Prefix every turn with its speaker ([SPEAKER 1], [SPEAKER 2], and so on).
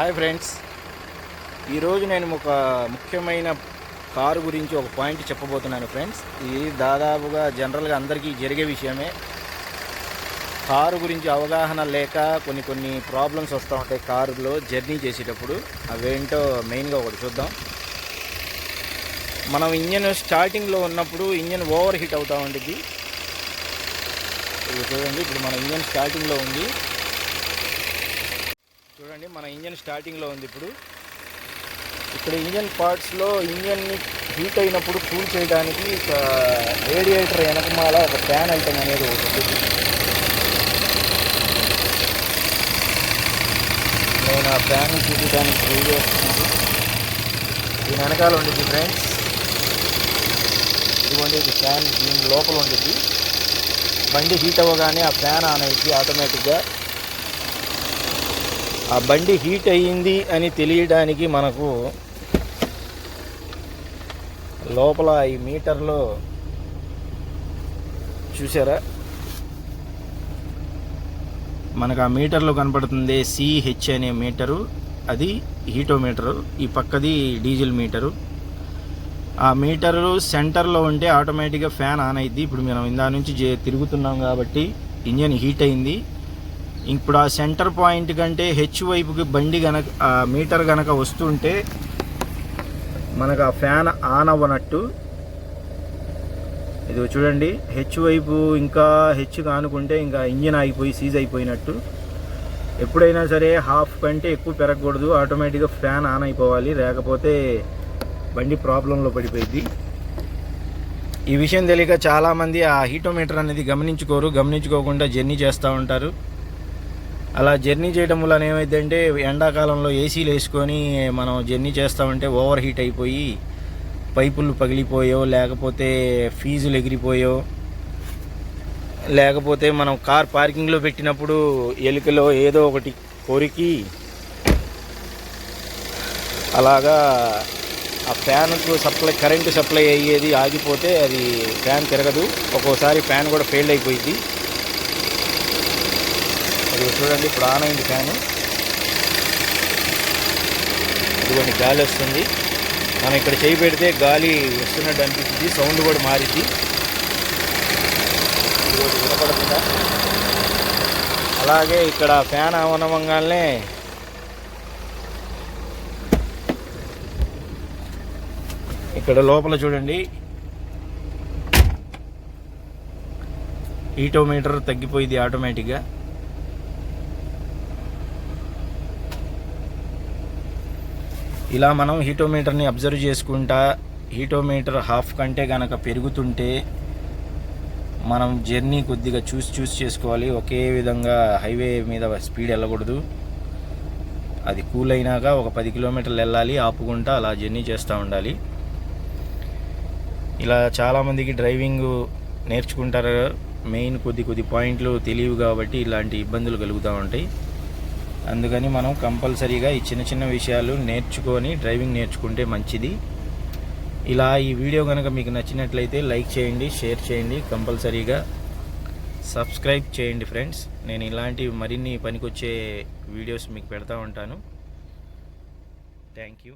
[SPEAKER 1] Hi friends. ఈరోజు నేను ఒక ముఖ్యమైన కారు గురించి ఒక పాయింట్ చెప్పబోతున్నాను ఫ్రెండ్స్. ఇది దాదాపుగా జనరల్గా అందరికీ జరిగే విషయమే. కారు గురించి అవగాహన లేక కొన్ని కొన్ని ప్రాబ్లమ్స్ వస్తూ ఉంటాయి కారులో జర్నీ చేసేటప్పుడు. అవేంటో మెయిన్గా ఒకటి చూద్దాం. మనం ఇంజన్ స్టార్టింగ్లో ఉన్నప్పుడు ఇంజన్ ఓవర్ హీట్ అవుతూ ఉంటుంది ఇది చూడండి ఇప్పుడు మన ఇంజన్ స్టార్టింగ్లో ఉంది. చూడండి మన ఇంజన్ స్టార్టింగ్లో ఉంది ఇప్పుడు. ఇక్కడ ఇంజన్ పార్ట్స్లో ఇంజన్ని హీట్ అయినప్పుడు కూల్ చేయడానికి ఒక రేడియేటర్ వెనకమాల ఒక ఫ్యాన్ ఐటమ్ అనేది ఒకటి ఉంటుంది నేను ఆ ఫ్యాన్ చూపించడానికి ట్రై చేస్తున్నాను. దీని వెనకాల ఉంటుంది ఫ్రెండ్స్. ఇదిగోండి ఇది ఫ్యాన్ దీని లోపల ఉంటుంది బండి హీట్ అవ్వగానే ఆ ఫ్యాన్ ఆన్ అయితే ఆటోమేటిక్గా. ఆ బండి హీట్ అయ్యింది అని తెలియడానికి మనకు లోపల ఈ మీటర్లో చూసారా? మనకు ఆ మీటర్లో కనపడుతుంది సిహెచ్ అనే మీటరు. అది హీటోమీటరు. ఈ పక్కది డీజిల్ మీటరు. ఆ మీటరు సెంటర్లో ఉంటే ఆటోమేటిక్గా ఫ్యాన్ ఆన్ అయింది ఇప్పుడు మనం ఇందా నుంచి తిరుగుతున్నాం కాబట్టి ఇంజన్ హీట్ అయింది ఇప్పుడు ఆ సెంటర్ పాయింట్ కంటే హెచ్ వైపుకి బండి గనక మీటర్ గనక వస్తుంటే మనకు ఆ ఫ్యాన్ ఆన్ అవ్వనట్టు. ఇది చూడండి హెచ్ వైపు ఇంకా హెచ్ కానుకుంటే ఇంకా ఇంజిన్ ఆగిపోయి సీజ్ అయిపోయినట్టు. ఎప్పుడైనా సరే హాఫ్ కంటే ఎక్కువ పెరగకూడదు ఆటోమేటిక్గా ఫ్యాన్ ఆన్ అయిపోవాలి లేకపోతే బండి ప్రాబ్లంలో పడిపోయింది ఈ విషయం తెలియక చాలామంది ఆ హీటోమీటర్ అనేది గమనించుకోరు గమనించుకోకుండా జర్నీ చేస్తూ ఉంటారు. అలా జర్నీ చేయడం వల్ల ఏమైందంటే ఎండాకాలంలో ఏసీలు వేసుకొని మనం జర్నీ చేస్తామంటే ఓవర్ హీట్ అయిపోయి పైపులు పగిలిపోయో లేకపోతే ఫీజులు ఎగిరిపోయో లేకపోతే మనం కార్ పార్కింగ్లో పెట్టినప్పుడు ఎలుకలో ఏదో ఒకటి కొరికి అలాగా ఆ ఫ్యాన్కు సప్లై కరెంటు సప్లై అయ్యేది ఆగిపోతే అది ఫ్యాన్ తిరగదు. ఒక్కోసారి ఫ్యాన్ కూడా ఫెయిల్ అయిపోయింది అది చూడండి ఇప్పుడు ఆన్ అయింది ఫ్యాను ఇదిగోండి గాలి వస్తుంది. మనం ఇక్కడ చేయి పెడితే గాలి వస్తున్నట్టు అనిపిస్తుంది సౌండ్ కూడా మారిద్ది. ఇదిగోండి వినపడుతుందా? అలాగే ఇక్కడ ఫ్యాన్ అవనవంగానే ఇక్కడ లోపల చూడండి. హీటోమీటర్ తగ్గిపోయింది ఆటోమేటిక్గా ఇలా మనం హీటోమీటర్ని అబ్జర్వ్ చేసుకుంటా హీటోమీటర్ హాఫ్ కంటే కనుక పెరుగుతుంటే మనం జర్నీ కొద్దిగా చూసి చూసి చేసుకోవాలి. ఒకే విధంగా హైవే మీద స్పీడ్ వెళ్ళకూడదు. అది కూల్ అయినాక ఒక పది కిలోమీటర్లు వెళ్ళాలి ఆపుకుంటా అలా జర్నీ చేస్తూ ఉండాలి. ఇలా చాలామందికి డ్రైవింగ్ నేర్చుకుంటారు. మెయిన్ కొద్ది కొద్ది పాయింట్లు తెలియవు కాబట్టి ఇలాంటి ఇబ్బందులు కలుగుతూ ఉంటాయి. అందుకని మనం కంపల్సరీగా ఈ చిన్న చిన్న విషయాలు నేర్చుకొని డ్రైవింగ్ నేర్చుకుంటే మంచిది. ఇలా ఈ వీడియో కనుక మీకు నచ్చినట్లయితే లైక్ చేయండి షేర్ చేయండి కంపల్సరీగా సబ్స్క్రైబ్ చేయండి ఫ్రెండ్స్. నేను ఇలాంటి మరిన్ని పనికొచ్చే వీడియోస్ మీకు పెడతా ఉంటాను. Thank you.